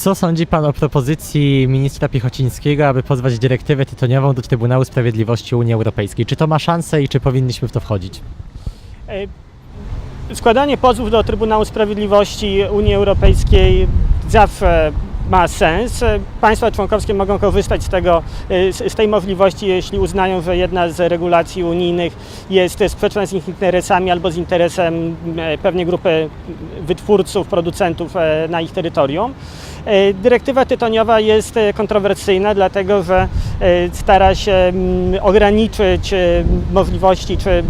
Co sądzi Pan o propozycji ministra Piechocińskiego, aby pozwać dyrektywę tytoniową do Trybunału Sprawiedliwości Unii Europejskiej? Czy to ma szansę i czy powinniśmy w to wchodzić? E, Składanie pozwów do Trybunału Sprawiedliwości Unii Europejskiej zawsze ma sens. Państwa członkowskie mogą korzystać z, tego, e, z tej możliwości, jeśli uznają, że jedna z regulacji unijnych jest sprzeczna z ich interesami albo z interesem e, pewnej grupy wytwórców, producentów e, na ich terytorium. Dyrektywa tytoniowa jest kontrowersyjna, dlatego że stara się mm, ograniczyć możliwości czy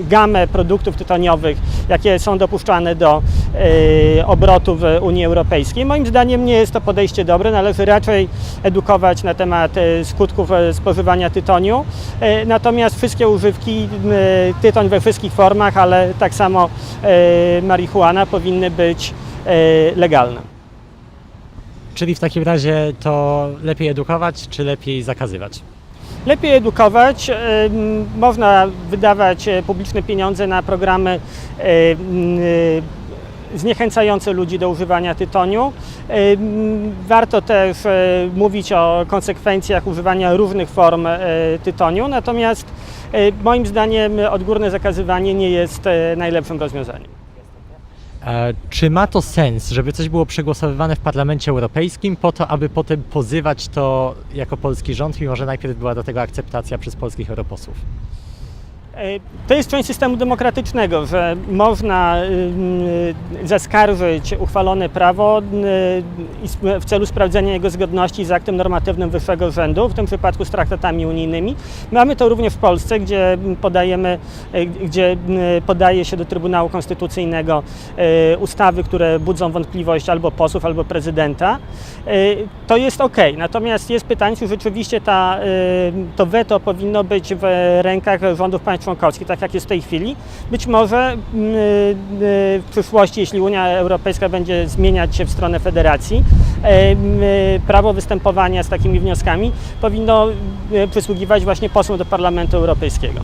gamę produktów tytoniowych, jakie są dopuszczane do obrotu w Unii Europejskiej. Moim zdaniem nie jest to podejście dobre, należy raczej edukować na temat e, skutków e, spożywania tytoniu. Natomiast wszystkie używki, tytoń we wszystkich formach, ale tak samo marihuana powinny być legalne. Czyli w takim razie to lepiej edukować, czy lepiej zakazywać? Lepiej edukować, można wydawać publiczne pieniądze na programy zniechęcające ludzi do używania tytoniu. Warto też e, mówić o konsekwencjach używania różnych form e, tytoniu, natomiast e, moim zdaniem odgórne zakazywanie nie jest najlepszym rozwiązaniem. Czy ma to sens, żeby coś było przegłosowywane w Parlamencie Europejskim po to, aby potem pozywać to jako polski rząd, mimo że najpierw była do tego akceptacja przez polskich europosłów? E, To jest część systemu demokratycznego, że można y, y, zaskarżyć uchwalone prawo y, w celu sprawdzenia jego zgodności z aktem normatywnym wyższego rzędu, w tym przypadku z traktatami unijnymi. Mamy to również w Polsce, gdzie podajemy, gdzie podaje się do Trybunału Konstytucyjnego ustawy, które budzą wątpliwość albo posłów, albo prezydenta. To jest ok. Natomiast jest pytanie, czy rzeczywiście ta, to weto powinno być w rękach rządów państw członkowskich, tak jak jest w tej chwili. Być może mm, y, w przyszłości, jeśli Unia Europejska będzie zmieniać się w stronę federacji, y, y, prawo występowania z takimi wnioskami powinno y, przysługiwać właśnie posłom do Parlamentu Europejskiego.